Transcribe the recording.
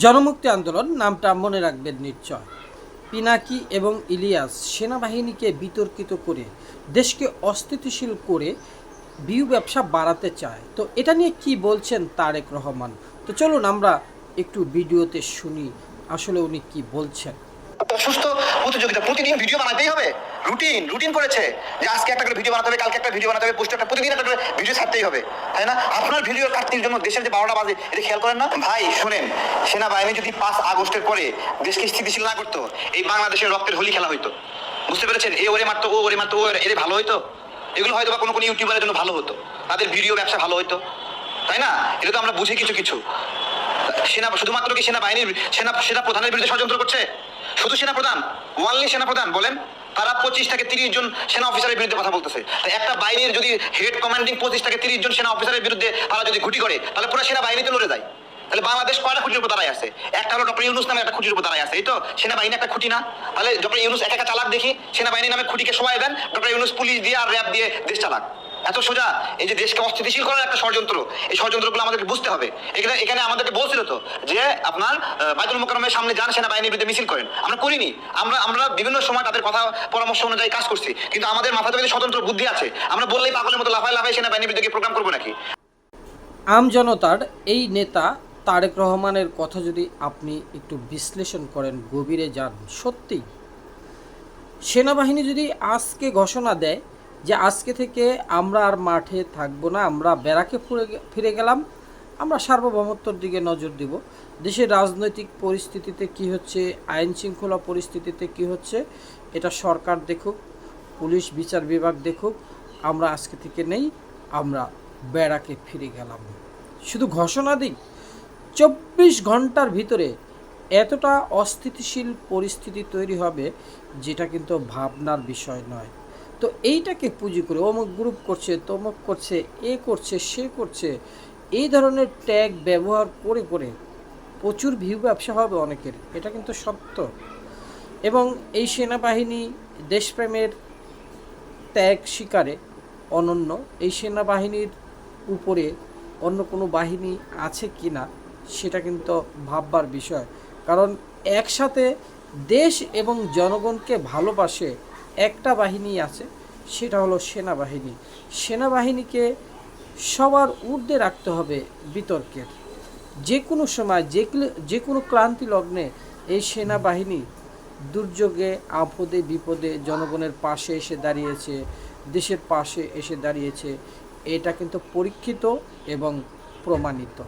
জনমুক্তি আন্দোলন নামটা মনে রাখবেন নিশ্চয়। পিনাকি এবং ইলিয়াস সেনাবাহিনীকে বিতর্কিত করে, দেশকে অস্থিতিশীল করে বিউ ব্যবসা বাড়াতে চায়। তো এটা নিয়ে কি বলছেন তারেক রহমান? তো চলুন আমরা একটু ভিডিওতে শুনি, আসলে উনি কি বলছেন। সুস্থ প্রতিযোগিতা, প্রতিদিন ভিডিও বানাতেই হবে। রুটিন রুটিন করেছে যে আজকে একটা করে ভিডিও বানাতে হবে, কালকে একটা ভিডিও বানাতে হবে পোস্ট একটা প্রতিদিন একটা করে ভিডিও ছাড়তেই হবে। তাই না? আপনার ভিডিও কাটতির জন্য দেশের যে বারোটা বাজে, এটা খেয়াল করেন না? ভাই, শুনেন, সেনাবাহিনী যদি পাঁচ আগস্টের পরে দেশকে স্থিতিশীল না করতো, এই বাংলাদেশের রক্তের হোলি খেলা হইতো। বুঝতে পেরেছেন? এ ওরে মারতো, ও ওরে মারতো, ও এর ভালো হইতো? এগুলো হয়তো বা কোনো কোনো ইউটিউবারের জন্য ভালো হতো। তাদের ভিডিও ব্যবসা ভালো হতো তাই না? এটা তো আমরা বুঝি কিছু কিছু। সেনা, শুধুমাত্র কি সেনাবাহিনীর, সেনা সেনা প্রধানের বিরুদ্ধে ষড়যন্ত্র করছে? শুধু সেনা প্রধান ওয়ানলি সেনা প্রধান বলেন, তারা পঁচিশ থেকে তিরিশ জন সেনা অফিসারের বিরুদ্ধে কথা বলতেছে। একটা বাহিনীর যদি হেড কমান্ডিং পঁচিশ থেকে তিরিশ জন সেনা অফিসারের বিরুদ্ধে তারা যদি ঘুটি করে, তাহলে পুরো সেনাবাহিনীতে লড়ে যায়। তাহলে বাংলাদেশ কয়টা খুঁটির উপর দাঁড়ায় আছে? একটা হলো ডক্টর ইউনুস নামে একটা খুঁটির উপর দাঁড়ায় আছে, এই তো? সেনাবাহিনী একটা খুঁটি না। তাহলে ডক্টর ইউনুস একা একা চালাক দেখি সেনাবাহিনী নামে খুঁটিকে সবাই দেন, ডক্টর ইউনুস পুলিশ দিয়ে আর র্যাব দিয়ে দেশ চালাক। এত সোজা? এই যে দেশকে অস্থিতিশীল করার একটা ষড়যন্ত্র, এই ষড়যন্ত্রগুলো আমাদেরকে বুঝতে হবে। এখানে এখানে আমাদেরকে বলছিল তো, যে আপনার বাইতুল মোকারমের সামনে যান, সেনাবাহিনীর বিরুদ্ধে মিছিল করেন। আমরা করিনি। আমরা আমরা বিভিন্ন সময় তাদের কথা, পরামর্শ অনুযায়ী কাজ করছি। কিন্তু আমাদের মাথাতে যদি স্বতন্ত্র বুদ্ধি আছে। আমরা বললেই পাগলের মতো লাফায় লাফায় সেনাবাহিনীর বিরুদ্ধে প্রোগ্রাম করব নাকি? আম জনতার এই নেতা তারেক রহমানের কথা যদি আপনি একটু বিশ্লেষণ করেন, গভীরে যান সত্যি সেনাবাহিনী যদি আজকে ঘোষণা দেয় যে আজকে থেকে আমরা আর মাঠে থাকব না, আমরা ব্যারাকে ফুরে ফিরে গেলাম। আমরা সার্বভৌমত্বর দিকে নজর দিব। দেশের রাজনৈতিক পরিস্থিতিতে কি হচ্ছে, আইন শৃঙ্খলা পরিস্থিতিতে কি হচ্ছে, এটা সরকার দেখুক, পুলিশ, বিচার বিভাগ দেখুক। আমরা আজকে থেকে নেই, আমরা ব্যারাকে ফিরে গেলাম। শুধু ঘোষণা দিক চব্বিশ ঘণ্টার ভিতরে এতটা অস্থিতিশীল পরিস্থিতি তৈরি হবে, যেটা কিন্তু ভাবনার বিষয় নয়। তো এইটাকে পুঁজি করে অমুক গ্রুপ করছে, তমুক করছে, এ করছে, সে করছে, এই ধরনের ট্যাগ ব্যবহার করে করে প্রচুর ভিউ ব্যবসা হবে অনেকের, এটা কিন্তু সত্য। এবং এই সেনাবাহিনী দেশপ্রেমের ত্যাগ শিকারে অনন্য, এই সেনাবাহিনীর উপরে অন্য কোনো বাহিনী আছে কি না সেটা কিন্তু ভাববার বিষয়। কারণ একসাথে দেশ এবং জনগণকে ভালোবাসে একটা বাহিনী আছে, সেটা হলো সেনাবাহিনী। সেনাবাহিনীকে সবার ঊর্ধ্বে রাখতে হবে বিতর্কের। যে কোনো সময় যে যে কোনো ক্লান্তি লগ্নে এই সেনাবাহিনী দুর্যোগে, আপদে, বিপদে জনগণের পাশে এসে দাঁড়িয়েছে, দেশের পাশে এসে দাঁড়িয়েছে। এটা কিন্তু পরীক্ষিত এবং প্রমাণিত।